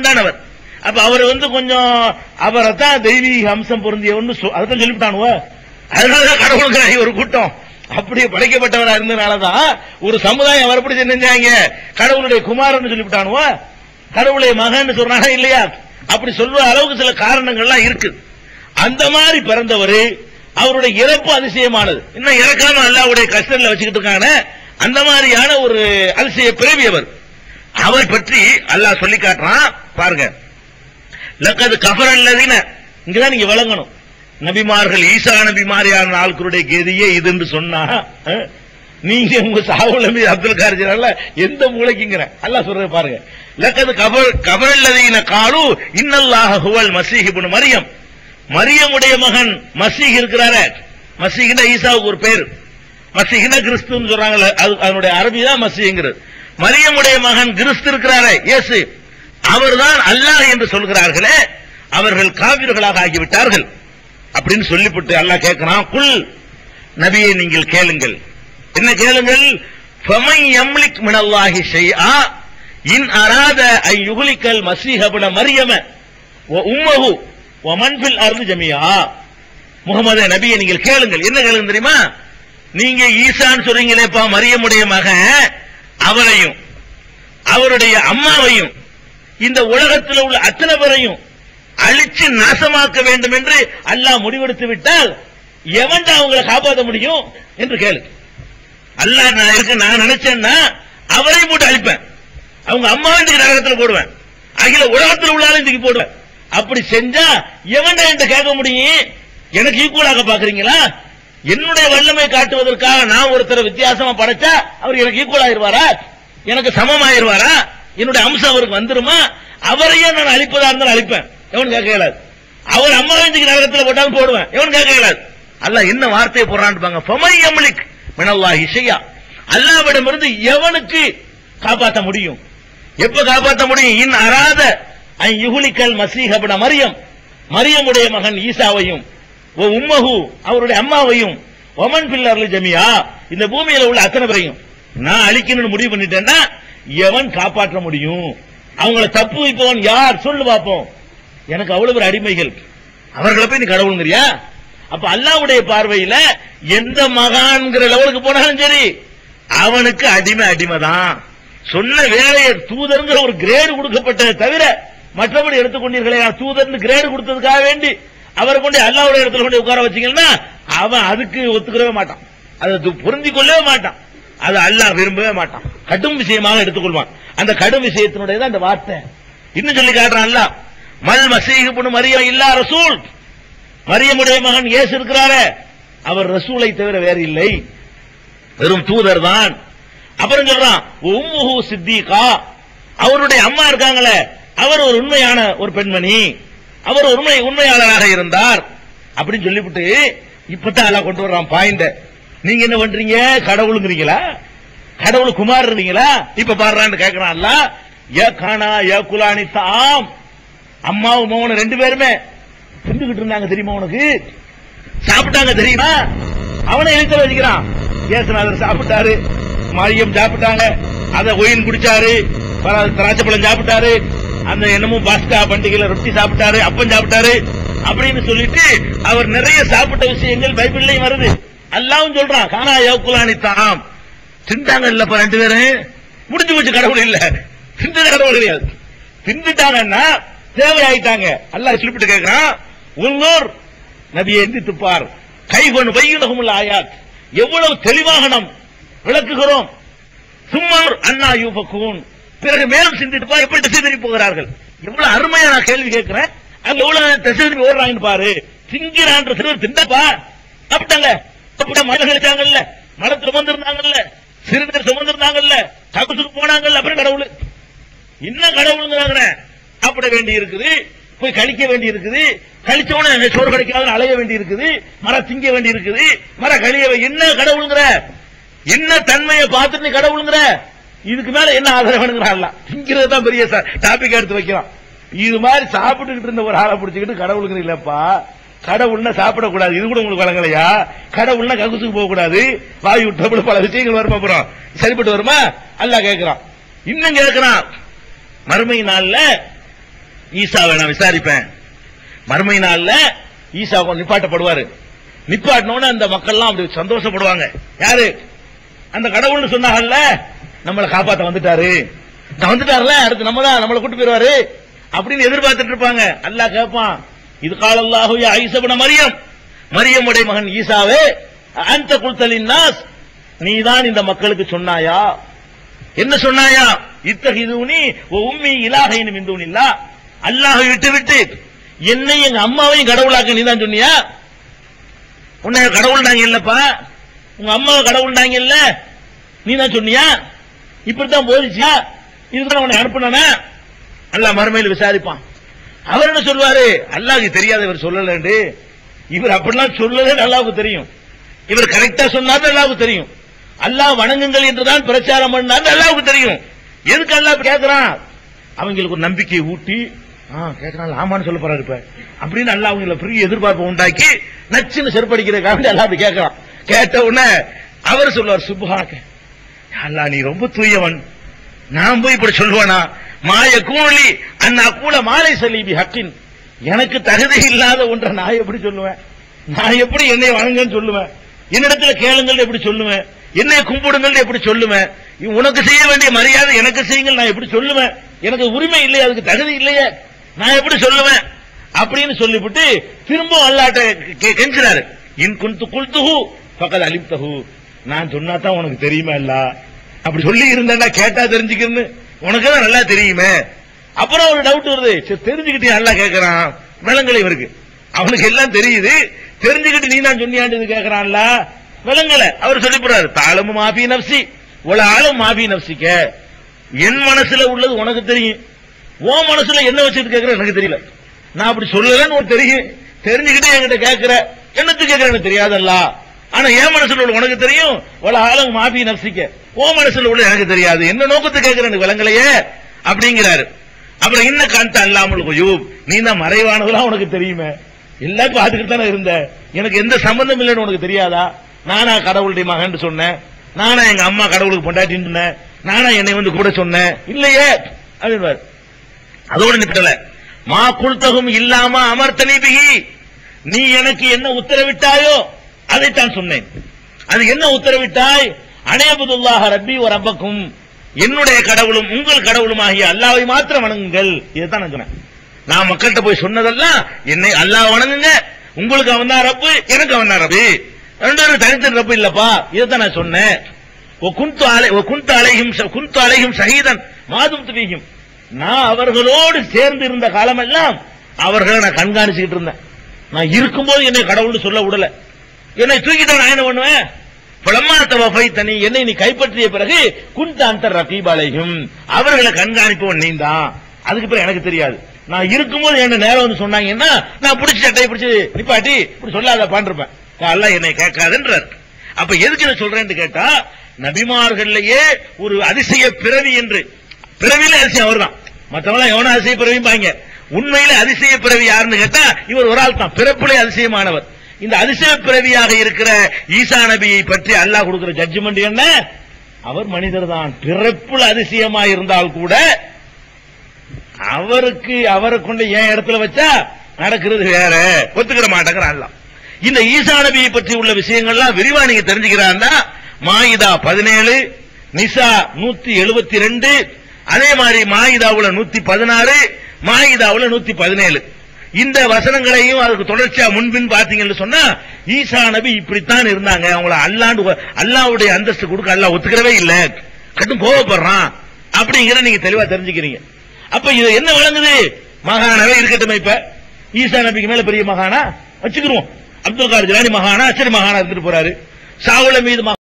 உண்டானவர். அப்ப அவர் வந்து கொஞ்சம் அவரை தான் தெய்வீக அம்சம் பொருந்தியவன்னு சொ- அதைத்தான் சொல்லிவிட்டானுவ? அதனாலதான் கடவுளுங்கிறாங்க ஒரு கூட்டம். அப்படியே படைக்கப்பட்டவரா இருந்ததுனாலதான் ஒரு சமுதாயம் அவர் எப்படி செஞ்சாங்க. கடவுளுடைய குமாரன் சொல்லிவிட்டானுவ? கடவுளுடைய மகன் சொல்றாங்க இல்லையா? அப்படி சொல்ற அளவுக்கு சில காரணங்கள்லாம் இருக்கு. அந்த மாதிரி பிறந்தவர் அவருடைய இறப்பு அதிசயமானது. இன்னும் இறக்காம அல்லாவுடைய கஷ்டத்துல வச்சுக்கிட்டு இருக்காங்க அந்த மாதிரியான ஒரு அதிசய பிறவி அவர். அவர் பற்றி அல்லாஹ் சொல்லி காட்டுறான். பாருங்க. லக்கது கஃபர் அல்லதின. இங்கதான் நீங்க விளங்கணும். நபிமார்கள் ஈசா நபி மாதிரியான ஆட்களுடைய கெதியே என்று சொன்னா நீங்க உங்க சாவுல மீது அப்துல் காரிஜால எந்த மூளைக்குங்கிற? அல்லாஹ் சொல்றது பாருங்க. லக்கது கபர் கபர் அல்லதீன காலு இன்னல்லாக ஹுவல் மசீஹ் மரியம். மரியமுடைய மகன் மசீஹ் இருக்கிறார. மசீஹ்னா ஈசாவுக்கு ஒரு பேர். மசீஹ்னா கிறிஸ்துன்னு சொல்றாங்கல்ல அது அதனுடைய அரபி தான் மசீங்கிறது மரியமுடைய மகன் கிறிஸ்து இருக்கிறாரே இயேசு. அவர்தான் அல்லாஹ் என்று சொல்கிறார்களே அவர்கள் காவிர்களாக ஆகிவிட்டார்கள். அப்படின்னு சொல்லிவிட்டு அல்லாஹ் கேட்கிறான் குல் நபியை நீங்கள் கேளுங்கள். என்ன கேளுங்கள்? ஃபமை மினல்லாஹி ஷைஆ இன் அராத ஐ யுகுலிக்கல் மசீஹபுன மரியம வ உம்மஹு வ மன் ஃபில் முகமது நபியை நீங்கள் கேளுங்கள். என்ன கேளுங்க தெரியுமா? நீங்க ஈசான்னு சொல்றீங்களேப்பா மரியமுடைய மகன். அவரையும் அவருடைய அம்மாவையும் இந்த உலகத்தில் உள்ள அத்தனை பேரையும் அழிச்சு நாசமாக்க வேண்டும் என்று அல்லாஹ் முடிவெடுத்து விட்டால் எவன்டா அவங்களை காப்பாற்ற முடியும் என்று கேளு. அல்லாஹ் நான் இருக்க நான் நினைச்சேன்னா அவரையும் போட்டு அழிப்பேன். அவங்க அம்மாவை இன்றைக்கு நரகத்தில் போடுவேன். அகில உலகத்தில் உள்ளாலும் இன்றைக்கு போடுவேன். அப்படி செஞ்சா எவன்டா என்று கேட்க முடியும்? எனக்கு ஈக்குவலாக பாக்குறீங்களா என்னுடைய வல்லமை காட்டுவதற்காக நான் ஒருத்தரை வித்தியாசமா படைச்சா அவர் எனக்கு ஈக்குவல் ஆயிருவாரா? எனக்கு சமமாயிருவாரா? என்னுடைய அம்சம் அவருக்கு வந்துருமா? அவரையே நான் அழிப்பதா இருந்தாலும் அழிப்பேன். எவன் கேட்க இயலாது. அவர் அம்மா நகரத்தில் நரகத்தில் போட்டாலும் போடுவேன். எவன் கேட்க இயலாது. அல்ல என்ன வார்த்தையை போடுறான்னு மினல்லா இசையா அல்லாவிடம் இருந்து எவனுக்கு காப்பாற்ற முடியும்? எப்ப காப்பாற்ற முடியும்? இன் அராத அன் யுகுலிக்கல் மசீஹ மரியம். மரியமுடைய மகன் ஈசாவையும். ஓ உம்மஹு அவருடைய அம்மாவையும் ஒமன் பில்லர்ல ஜமியா இந்த பூமியில உள்ள அத்தனை பேரையும் நான் அழிக்கணும்னு முடிவு பண்ணிட்டேன்னா எவன் காப்பாற்ற முடியும்? அவங்கள தப்பு வைப்பவன் யார்? சொல்லு பார்ப்போம் எனக்கு அவ்வளவு ஒரு அடிமைகள். அவர்களை போய் நீ கடவுளுங்கிறியா? அப்ப அல்லாஹ்வுடைய பார்வையில எந்த மகான்கிற லெவலுக்கு போனாலும் சரி அவனுக்கு அடிமை அடிமைதான். சொன்ன வேலையை தூதருங்கிற ஒரு கிரேடு கொடுக்கப்பட்டதை தவிர மற்றபடி எடுத்துக்கொண்டீர்களே நான் தூதர்னு கிரேடு கொடுத்ததுக்காக வேண்டி அவரை கொண்டு அல்லாவுடைய இடத்துல கொண்டு உட்கார வச்சீங்கன்னா அவன் அதுக்கு ஒத்துக்கவே மாட்டான். அதை து- கொள்ளவே மாட்டான். அது அல்லாஹ் விரும்பவே மாட்டான். கடும் விஷயமாக எடுத்துக்கொள்வான். அந்த கடும் விஷயத்தினுடைய தான் அந்த வார்த்தை. இன்னும் சொல்லி காட்டுறான் அல்லாஹ் மல் மசீஹ் இப்னு மரியம் இல்லா ரசூல். மரியமுடைய மகன் இயேசு இருக்கிறாரே. அவர் ரசூலை தவிர வேறு இல்லை. வெறும் தூதர் தான். அப்புறம் சொல்றான் உம்முஹு சித்திகா. அவருடைய அம்மா இருக்காங்களே. அவர் ஒரு உண்மையான ஒரு பெண்மணி. அவர் உண்மை உண்மையாளராக இருந்தார். அப்படின்னு சொல்லிவிட்டு இப்பதான் எல்லாம் கொண்டு வர்றான் பாயிண்ட நீங்க என்ன பண்றீங்க? கடவுளுங்கிறீங்களா? கடவுள் குமார் இருந்தீங்களா இப்ப பாடுறான்னு கேக்குறான்ல. ஏ காணா ஏ குலானி தாம். அம்மாவும் மோகனும் ரெண்டு பேருமே. திண்டுகிட்டு இருந்தாங்க தெரியுமா உனக்கு? சாப்பிட்டாங்க தெரியுமா? அவனை எழுத்துல வச்சுக்கிறான். ஏசுநாதர் சாப்பிட்டாரு. மரியம் சாப்பிட்டாங்க. அதை ஒயின் குடிச்சாரு. திராட்சை பழம் சாப்பிட்டாரு. அந்த என்னமோ பாஸ்கா பண்டிகையில ரொட்டி சாப்பிட்டாரு அப்பம் சாப்பிட்டாரு அப்படின்னு சொல்லிட்டு அவர் நிறைய சாப்பிட்ட விஷயங்கள் பைபிள்லயும் வருது. அல்லாவும் சொல்றான் காணா யோக்குலானி தாம். திண்டாங்க இல்லப்பா ரெண்டு பேரும். முடிஞ்சு போச்சு கடவுள் இல்ல. திண்டு கடவுள் கிடையாது. திண்டுட்டாங்கன்னா தேவையாயிட்டாங்க. அல்லாஹ் சொல்லிட்டு கேட்கிறான் உள்ளூர் நபியை எந்தித்துப்பார். கை கொண்டு பையுலகமுள்ள ஆயாத். எவ்வளவு தெளிவாக நாம் விளக்குகிறோம். சும்மார் அண்ணா யூபக்கூன் பிறகு மேலும் சிந்திட்டு பாரு எப்படி திசை திரும்பி போகிறார்கள்? எவ்வளவு அருமையா நான் கேள்வி கேட்கிறேன். அங்க எவ்வளவு திசை திரும்பி ஓடுறாங்கன்னு பாரு. திங்கிறான்ற சிறுவர் திண்டப்பா? சாப்பிட்டாங்க சாப்பிட்டா மழை கிடைச்சாங்கல்ல மரத்துல சுமந்திருந்தாங்கல்ல. சிறுநீர் சுமந்திருந்தாங்கல்ல. கபசுக்கு போனாங்கல்ல. அப்புறம் கடவுள். என்ன கடவுளுங்கிறாங்க? சாப்பிட வேண்டி இருக்குது போய் கழிக்க வேண்டி இருக்குது கழிச்ச உடனே சோறு கிடைக்காத அலைய வேண்டி இருக்குது மர திங்க வேண்டி இருக்குது மர கழிய வே- என்ன கடவுளுங்கிற? என்ன தன்மையை பார்த்துட்டு நீ கடவுளுங்கிற? இதுக்கு மேல என்ன ஆதரவு வேணுங்கிறான்ல திங்கிறது தான் பெரிய டாபிக் எடுத்து வைக்கலாம். இது மாதிரி சாப்பிட்டுக்கிட்டு இருந்த ஒரு ஆளை பிடிச்சிக்கிட்டு கடவுளுக்கு இல்லப்பா. கடவுள்னா சாப்பிடக்கூடாது. இது கூட உங்களுக்கு வழங்கலையா? கடவுள்னா ககுசுக்கு போக கூடாது வாயு விட்டப்பட பல விஷயங்கள் வருமா அப்புறம்? சரிப்பட்டு வருமா? அல்ல கேட்கிறான். இன்னும் கேட்கிறான். மறுமை நாள்ல ஈசாவை நான் விசாரிப்பேன். மறுமை நாள்ல ஈசா நிப்பாட்டப்படுவாரு. நிப்பாட்டினோன்னு அந்த மக்கள்லாம் அப்படி சந்தோஷப்படுவாங்க. யாரு? அந்த கடவுள்னு சொன்னாங்கல்ல? நம்மளை காப்பாத்த வந்துட்டாரு. நான் வந்துட்டாருல அடுத்து நம்ம தான் நம்மளை கூட்டு போயிருவாரு. அப்படின்னு எதிர்பார்த்துட்டு இருப்பாங்க. அல்லாஹ் கேட்பான் இது காலல்லாஹு யா ஈசபன மரியம். மரியமுடைய மகன் ஈசாவே அந்த குல்தலின் நாஸ் நீதான் இந்த மக்களுக்கு சொன்னாயா? என்ன சொன்னாயா? இத்தகிதுனி உம்மி இலாகையின் மிந்துன் இல்லா அல்லாஹை விட்டு விட்டு என்னை எங்க அம்மாவையும் கடவுளாக்க நீ தான் சொன்னியா? உன்னை கடவுள் இல்லப்பா. உங்க அம்மாவை கடவுள் இல்ல. நீ தான் சொன்னியா? இப்படித்தான் போதிச்சியா இதுதான் உன்னை அனுப்புனா அல்லாஹ் மறுமையில் விசாரிப்பான். அவர் என்ன சொல்வாரு? அல்லாஹ்க்கு தெரியாத இவர் சொல்லலண்டு. இவர் அப்படிலாம் சொல்லலே அல்லாஹ்வுக்கு தெரியும். இவர் கரெக்டா சொன்னார் அல்லாஹ்வுக்கு தெரியும். அல்லாஹ் வணங்குங்கள் என்றுதான் பிரச்சாரம் பண்ணார் அல்லாஹ்வுக்கு தெரியும். எதுக்கு அல்லாஹ் கேட்கிறான் அவங்களுக்கு ஒரு நம்பிக்கையை ஊட்டி ஆ கேட்கறாங்க ஆமான்னு சொல்ல போறாரு இப்ப. அப்படின்னு அல்லாஹ் அவங்கள பெரிய எதிர்பார்ப்பு உண்டாக்கி நச்சுன்னு செருப்படிக்கிறதுக்காக அல்லாஹ் அப்படி கேட்கறான் கேட்ட உடனே அவர் சொல்லுவார் சுபுகாக்க அல்லா நீ ரொம்ப தூயவன். நான் போய் இப்படி சொல்லுவேனா? மாய கூலி அண்ணா கூட மாலை சலீபி ஹக்கின். எனக்கு தகுதி இல்லாத ஒன்றை நான் எப்படி சொல்லுவேன்? நான் எப்படி என்னை வணங்கன்னு சொல்லுவேன்? என்னிடத்துல கேளுங்கள் எப்படி சொல்லுவேன்? என்னை கும்பிடுங்கள் எப்படி சொல்லுவேன்? உனக்கு செய்ய வேண்டிய மரியாதை எனக்கு செய்யுங்கள் நான் எப்படி சொல்லுவேன்? எனக்கு உரிமை இல்லை அதுக்கு தகுதி இல்லையே? நான் எப்படி சொல்லுவேன்? அப்படின்னு சொல்லிவிட்டு திரும்ப அல்லாட்ட கெ- கெஞ்சினாரு. இன் குந்து குல்துஹு பக்கத்து அலிப்தஹு நான் சொன்னா தான் உனக்கு தெரியுமா இல்ல? அப்படி சொல்லி இருந்தேன்னா கேட்டா தெரிஞ்சுக்கன்னு உனக்கு தான் நல்லா தெரியுமே. அப்புறம் ஒரு டவுட் வருது. சரி தெரிஞ்சுக்கிட்டு நல்லா கேட்கறான் விலங்கலை இவருக்கு. அவனுக்கு எல்லாம் தெரியுது. தெரிஞ்சுக்கிட்டு நீ தான் சொன்னியாண்டு கேட்கறான்ல விலங்கல அவர் சொல்லி போறாரு தாளமும் மாபி நப்சி. உல ஆளும் மாபி நப்சிக்க. என் மனசுல உள்ளது உனக்கு தெரியும். உன் மனசுல என்ன வச்சுட்டு கேட்கற எனக்கு தெரியல. நான் அப்படி சொல்லலன்னு உனக்கு தெரியும். தெரிஞ்சுக்கிட்டே என்கிட்ட கேட்கிற என்னத்துக்கு கேட்கற எனக்கு தெரியாதல்ல? ஆனா என் மனசுல உள்ள உனக்கு தெரியும்? உல ஆளும் மாபி நப்சிக்க. ஓ மனசுல உள்ள எனக்கு தெரியாது. என்ன நோக்கத்தை கேட்கிற எனக்கு விலங்கலையே? அப்படிங்கிறாரு. அப்புறம் இன்ன கண்ட அல்லாமல் குயூப். நீ தான் மறைவானதெல்லாம் உனக்கு தெரியுமே. எல்லாம் பார்த்துக்கிட்டு தானே இருந்த. எனக்கு எந்த சம்பந்தம் இல்லைன்னு உனக்கு தெரியாதா? நானா கடவுளுடைய மகன் சொன்னேன். நானா எங்க அம்மா கடவுளுக்கு பொண்டாட்டின்னு நானா என்னை வந்து கூட சொன்னேன். இல்லையே? அப்படின்னு அதோடு நிப்படல மா குல்தகும் இல்லாம அமர்த்தனி பிகி நீ எனக்கு என்ன உத்தரவிட்டாயோ? அதைத்தான் சொன்னேன். அது என்ன உத்தரவிட்டாய்? அனேபுதுல்லாஹ ரப்பி ஒரு அப்பக்கும் என்னுடைய கடவுளும் உங்கள் கடவுளும் ஆகிய அல்லாவை மாத்திரம் வணங்குங்கள். இதைத்தான் நான் நான் மக்கள்கிட்ட போய் சொன்னதெல்லாம் என்னை அல்லாஹ் வணங்குங்க. உங்களுக்கு அவன் தான் ரப்பு எனக்கு அவன் தான் ரப்பு. ரெண்டு பேரும் தனித்தனி ரப்பு இல்லப்பா. இதைத்தான் நான் சொன்னேன். ஓ குந்து அலை அலையும் ச- அலையும் சகிதன் மாதும் துவீகும் நான் அவர்களோடு சேர்ந்து இருந்த காலமெல்லாம் அவர்களை நான் கண்காணிச்சுக்கிட்டு இருந்தேன். நான் இருக்கும்போது என்னை கடவுள்னு சொல்ல விடல. என்னை தூக்கிட்டு நான் என்ன பண்ணுவேன்? புலமா தவஃபை தனி என்னை நீ கைப்பற்றிய பிறகு குந்த அந்த ரகீபாலையும் அவர்களை கண்காணிப்பவன் நீ தான் அதுக்கு பிறகு எனக்கு தெரியாது. நான் இருக்கும்போது என்ன நேரம் வந்து சொன்னாங்கன்னா நான் பிடிச்ச சட்டையை பிடிச்சி நிப்பாட்டி இப்படி சொல்லாத பாண்டிருப்பேன். அல்ல என்னை கேட்காதுன்றார். அப்ப எதுக்கு நான் சொல்றேன்னு கேட்டா நபிமார்கள்லயே ஒரு அதிசய பிறவி என்று. பிறவியில அதிசயம் அவர்தான். மற்றவங்க எவனும் அதிசய பிறவிம்பாங்க உண்மையில அதிசய பிறவி யாருன்னு கேட்டா இவர் ஒரு ஆள் தான் பிறப்பிலே அதிசயமானவர். இந்த அதிசய பிறவியாக இருக்கிற ஈசா நபியை பற்றி அல்லாஹ் கொடுக்கிற ஜட்ஜ்மெண்ட் என்ன? அவர் மனிதர் தான். பிறப்புல அதிசயமா இருந்தால் கூட அவருக்கு அவரை கொண்டு ஏன் இடத்துல வச்சா நடக்கிறது வேற? ஒத்துக்கிற மாட்டேங்கிறான் அல்லாஹ். இந்த ஈசா நபியை பற்றி உள்ள விஷயங்கள்லாம் விரிவா நீங்க தெரிஞ்சுக்கிறாருன்னா மாயிதா பதினேழு நிசா நூத்தி எழுபத்தி ரெண்டு அதே மாதிரி மாயிதாவுல நூத்தி பதினாறு மாயிதாவுல நூத்தி பதினேழு. இந்த வசனங்களையும் அதுக்கு தொடர்ச்சியா முன்பின் பாத்தீங்கன்னு சொன்னா ஈசா நபி இப்படித்தான் இருந்தாங்க. அவங்கள அல்லாண்டு அல்லாவுடைய அந்தஸ்து கொடுக்க அல்லாஹ் ஒத்துக்கிறவே இல்ல. கட்டும் கோவப்படுறான். அப்படிங்கிற நீங்க தெளிவா தெரிஞ்சுக்கிறீங்க. அப்ப இது என்ன விளங்குது மகானவே இருக்கட்டும் இப்ப. ஈசா நபிக்கு மேல பெரிய மகானா? வச்சுக்கிறோம் அப்துல் கார் ஜிலானி மகானா அச்சரி மகானா இருந்துட்டு போறாரு. சாவுல மீது